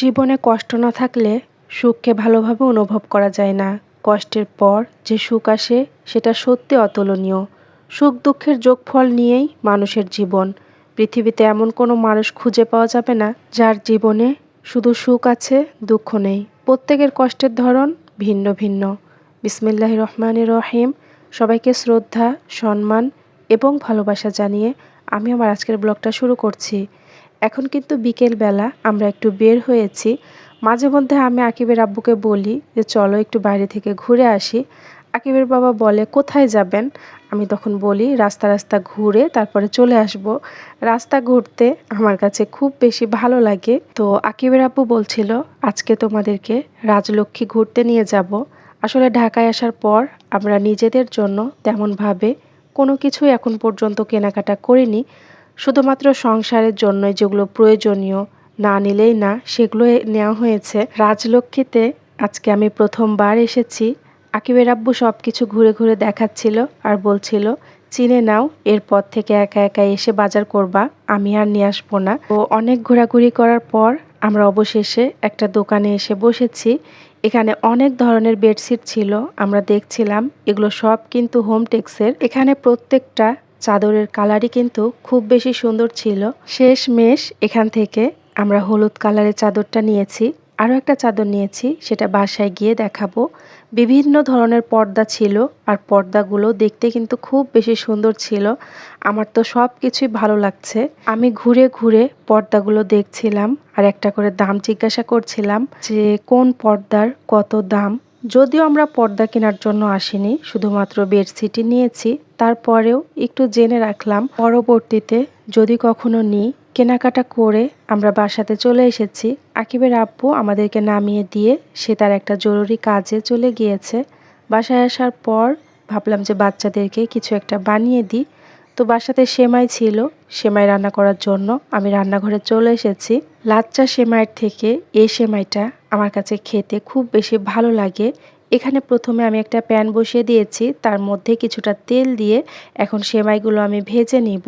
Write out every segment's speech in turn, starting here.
জীবনে কষ্ট না থাকলে সুখকে ভালোভাবে অনুভব করা যায় না। কষ্টের পর যে সুখ আসে, সেটা সত্যি অতুলনীয়। সুখ দুঃখের যোগফল নিয়েই মানুষের জীবন। পৃথিবীতে এমন কোনো মানুষ খুঁজে পাওয়া যাবে না, যার জীবনে শুধু সুখ আছে, দুঃখ নেই। প্রত্যেকের কষ্টের ধরন ভিন্ন ভিন্ন। বিসমিল্লাহ রহমান রহিম। সবাইকে শ্রদ্ধা, সম্মান এবং ভালোবাসা জানিয়ে আমি আমার আজকের ব্লগটা শুরু করছি। এখন কিন্তু বিকেলবেলা আমরা একটু বের হয়েছি। মাঝে মধ্যে আমি আকিবের আব্বুকে বলি যে, চলো একটু বাইরে থেকে ঘুরে আসি। আকিবের বাবা বলে, কোথায় যাবেন? আমি তখন বলি, রাস্তা রাস্তা ঘুরে তারপরে চলে আসব। রাস্তা ঘুরতে আমার কাছে খুব বেশি ভালো লাগে। তো আকিবের আব্বু বলছিল, আজকে তোমাদেরকে রাজলক্ষ্মী ঘুরতে নিয়ে যাব। আসলে ঢাকায় আসার পর আমরা নিজেদের জন্য তেমনভাবে কোনো কিছুই এখন পর্যন্ত কেনাকাটা করিনি। শুধুমাত্র সংসারের জন্য যেগুলো প্রয়োজনীয় না নিলেই না সেগুলো নেওয়া হয়েছে। রাজলক্ষ্মীতে আজকে আমি প্রথমবার এসেছি। আকিবের আব্বু সব কিছু ঘুরে ঘুরে দেখাচ্ছিল আর বলছিল, চিনে নাও, এরপর থেকে একা একা এসে বাজার করবা, আমি আর নিয়ে আসব না। তো অনেক ঘোরাঘুরি করার পর আমরা অবশেষে একটা দোকানে এসে বসেছি। এখানে অনেক ধরনের বেডশিট ছিল, আমরা দেখছিলাম, এগুলো সব কিন্তু হোম টেক্সের। এখানে প্রত্যেকটা চাদরের কালারই কিন্তু খুব বেশি সুন্দর ছিল। শেষ মেশ এখান থেকে আমরা হলুদ কালারের চাদরটা নিয়েছি। আরও একটা চাদর নিয়েছি, সেটা বাসায় গিয়ে দেখাবো। বিভিন্ন ধরনের পর্দা ছিল আর পর্দাগুলো দেখতে কিন্তু খুব বেশি সুন্দর ছিল। আমার তো সব কিছুই ভালো লাগছে। আমি ঘুরে ঘুরে পর্দাগুলো দেখছিলাম আর একটা করে দাম জিজ্ঞাসা করছিলাম যে কোন পর্দার কত দাম। যদিও আমরা পর্দা কেনার জন্য আসিনি, শুধুমাত্র বেডশিটই নিয়েছি। তারপরেও একটু জেনে রাখলাম, পরবর্তীতে যদি কখনো নিই, কেনাকাটা করে আমরা বাসাতে চলে এসেছি। আকিবের আব্বু আমাদেরকে নামিয়ে দিয়ে সে তার একটা জরুরি কাজে চলে গিয়েছে। বাসায় আসার পর ভাবলাম যে বাচ্চাদেরকে কিছু একটা বানিয়ে দিই। তো বাসাতে সেমাই ছিল, সেমাই রান্না করার জন্য আমি রান্নাঘরে চলে এসেছি। লাচ্চা সেমাইয়ের থেকে এই সেমাইটা আমার কাছে খেতে খুব বেশি ভালো লাগে। এখানে প্রথমে আমি একটা প্যান বসিয়ে দিয়েছি, তার মধ্যে কিছুটা তেল দিয়ে এখন সেমাইগুলো আমি ভেজে নিব।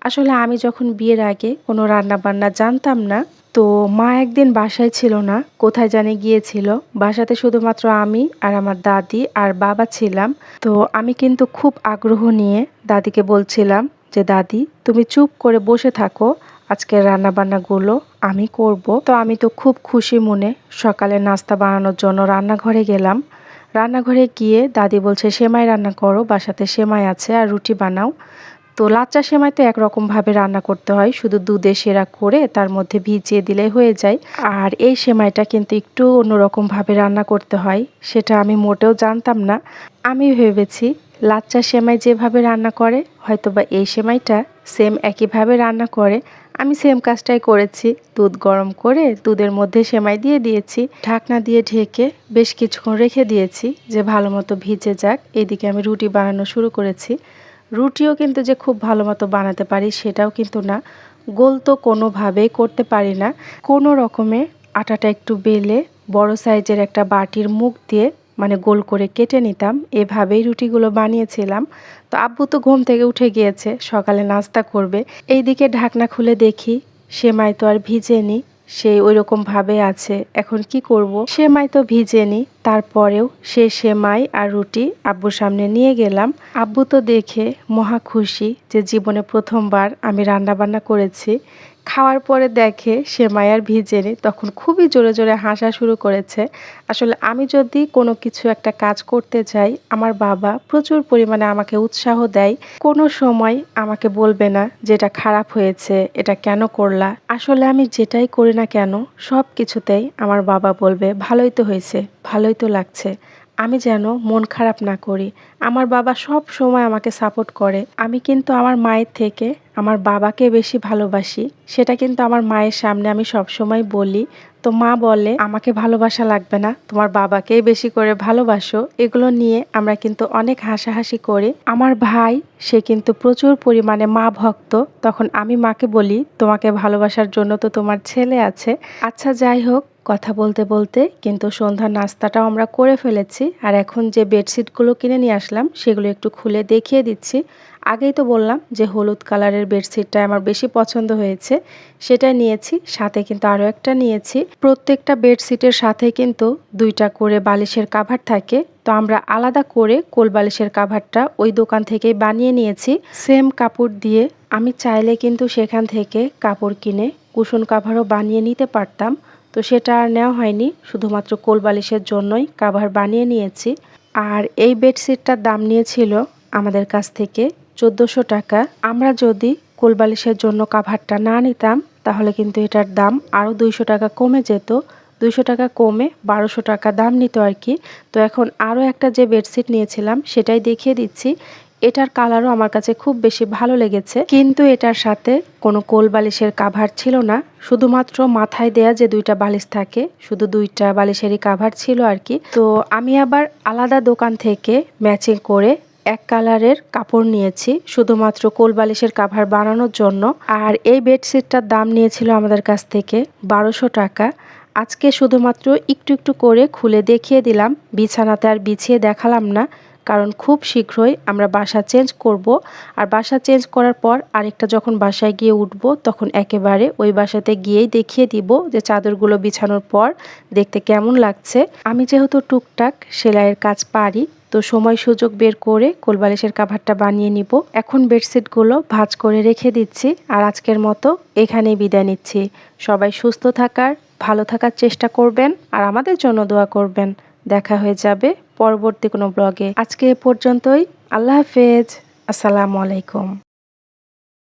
আসলে আমি যখন বিয়ের আগে কোনো রান্না বান্না জানতাম না তো মা একদিন বাসায় ছিল না, কোথায় জানে গিয়েছিল। বাসাতে শুধুমাত্র আমি আর আমার দাদি আর বাবা ছিলাম। তো আমি কিন্তু খুব আগ্রহ নিয়ে দাদিকে বলছিলাম যে, দাদি, তুমি চুপ করে বসে থাকো, আজকের রান্নাবান্নাগুলো আমি করব। তো আমি তো খুব খুশি মনে সকালে নাস্তা বানানোর জন্য রান্নাঘরে গেলাম। রান্নাঘরে গিয়ে দাদি বলছে, সেমাই রান্না করো, বাসাতে সেমাই আছে আর রুটি বানাও। তো লাচ্চা সেমাই তো একরকমভাবে রান্না করতে হয়। শুধু দুধে সেরা করে তার মধ্যে ভিজিয়ে দিলে হয়ে যায়। আর এই সেমাইটা কিন্তু একটু অন্যরকমভাবে রান্না করতে হয়, সেটা আমি মোটেও জানতাম না। আমি ভেবেছি লাচ্চা সেমাই যেভাবে রান্না করে হয়তো বা এই সেমাইটা সেম একইভাবে রান্না করে। আমি সেম কাজটাই করেছি, দুধ গরম করে দুধের মধ্যে সেমাই দিয়ে দিয়েছি। ঢাকনা দিয়ে ঢেকে বেশ কিছুক্ষণ রেখে দিয়েছি যে ভালো মতো ভিজে যাক। এদিকে আমি রুটি বানানো শুরু করেছি। রুটিও কিন্তু যে খুব ভালো মতো বানাতে পারি সেটাও কিন্তু না। গোল তো কোনোভাবেই করতে পারি না। কোনো রকমে আটাটা একটু বেলে বড় সাইজের একটা বাটির মুখ দিয়ে মানে গোল করে কেটে নিতাম। এভাবেই রুটিগুলো বানিয়েছিলাম। তো আব্বু তো ঘুম থেকে উঠে গিয়েছে, সকালে নাস্তা করবে। এইদিকে ঢাকনা খুলে দেখি, সেমাই তো আর ভিজেনি। সেই ওই ভাবে আছে, এখন কি করব? সেমাই তো ভিজেনি, তারপরেও সে সেমাই আর রুটি আব্বুর সামনে নিয়ে গেলাম। আব্বু তো দেখে মহা খুশি যে জীবনে প্রথমবার আমি রান্না বান্না করেছি। খাওয়ার পরে দেখে সে মায়ার ভিজেনি, তখন খুবই জোরে জোরে হাসা শুরু করেছে। আসলে আমি যদি কোনো কিছু একটা কাজ করতে চাই আমার বাবা প্রচুর পরিমাণে আমাকে উৎসাহ দেয়। কোনো সময় আমাকে বলবে না যে এটা খারাপ হয়েছে, এটা কেন করলা? আসলে আমি যেটাই করি না কেন, সব কিছুতেই আমার বাবা বলবে, ভালোই তো হয়েছে, ভালোই তো লাগছে। আমি যেন মন খারাপ না করি। আমার বাবা সব সময় আমাকে সাপোর্ট করে। আমি কিন্তু আমার মায়ের থেকে আমার বাবাকে বেশি ভালোবাসি। সেটা কিন্তু আমার মায়ের সামনে আমি সব সময় বলি। তো মা বলে, আমাকে ভালোবাসা লাগবে না। তোমার বাবাকেই বেশি করে ভালোবাসো। এগুলো নিয়ে আমরা কিন্তু অনেক হাসাহাসি করি। আমার ভাই, সে কিন্তু প্রচুর পরিমাণে মা ভক্ত। তখন আমি মাকে বলি, তোমাকে ভালোবাসার জন্য তো তোমার ছেলে আছে। আচ্ছা যাই হোক, কথা বলতে বলতে কিন্তু সন্ধ্যার নাস্তাটাও আমরা করে ফেলেছি। আর এখন যে বেডশিটগুলো কিনে নিয়ে আসলাম, সেগুলো একটু খুলে দেখিয়ে দিচ্ছি। আগেই তো বললাম যে হলুদ কালারের বেডশিটটা আমার বেশি পছন্দ হয়েছে। সেটা নিয়েছি, সাথে কিন্তু আরও একটা নিয়েছি। প্রত্যেকটা বেডশিটের সাথে কিন্তু দুইটা করে বালিশের কাভার থাকে। তো আমরা আলাদা করে কোল বালিশের কাভারটা ওই দোকান থেকেই বানিয়ে নিয়েছি। সেম কাপড় দিয়ে আমি চাইলে কিন্তু সেখান থেকে কাপড় কিনে কুশন কাভারও বানিয়ে নিতে পারতাম। তো সেটা আর নেওয়া হয়নি, শুধুমাত্র কোল বালিশের জন্যই কাভার বানিয়ে নিয়েছি। আর এই বেডশিটটার দাম নিয়েছিল আমাদের কাছ থেকে চোদ্দোশো টাকা। আমরা যদি কোলবালিশের জন্য কাভারটা না নিতাম, তাহলে কিন্তু এটার দাম আরও দুইশো টাকা কমে যেত। দুইশো টাকা কমে বারোশো টাকা দাম নিত আর কি। তো এখন আরও একটা যে বেডশিট নিয়েছিলাম, সেটাই দেখিয়ে দিচ্ছি। এটার কালারও আমার কাছে খুব বেশি ভালো লেগেছে। কিন্তু এটার সাথে কোনো কোল বালিশের কাভার ছিল না। শুধুমাত্র মাথায় দেয়া যে দুইটা বালিশ থাকে, শুধু দুইটা বালিশেরই কাভার ছিল আর কি। তো আমি আবার আলাদা দোকান থেকে ম্যাচিং করে এক কালারের কাপড় নিয়েছি, শুধুমাত্র কোল বালিশের কাভার বানানোর জন্য। আর এই বেডশিটটার দাম নিয়েছিল আমাদের কাছ থেকে বারোশো টাকা। আজকে শুধুমাত্র একটু একটু করে খুলে দেখিয়ে দিলাম, বিছানাতে আর বিছিয়ে দেখালাম না। কারণ খুব শীঘ্রই আমরা বাসা চেঞ্জ করব। আর বাসা চেঞ্জ করার পর আরেকটা যখন বাসায় গিয়ে উঠব, তখন একেবারে ওই বাসাতে গিয়েই দেখিয়ে দিব যে চাদরগুলো বিছানোর পর দেখতে কেমন লাগছে। আমি যেহেতু টুকটাক সেলাইয়ের কাজ পারি, তো সময় সুযোগ বের করে কোলবালিশের কাভারটা বানিয়ে নিব। এখন বেডশিটগুলো ভাজ করে রেখে দিচ্ছি আর আজকের মতো এখানেই বিদায় নিচ্ছি। সবাই সুস্থ থাকার, ভালো থাকার চেষ্টা করবেন আর আমাদের জন্য দোয়া করবেন। দেখা হয়ে যাবে পরবর্তী কোনো ব্লগে আজকে এ পর্যন্তই। আল্লাহ হাফেজ। আসসালামু আলাইকুম।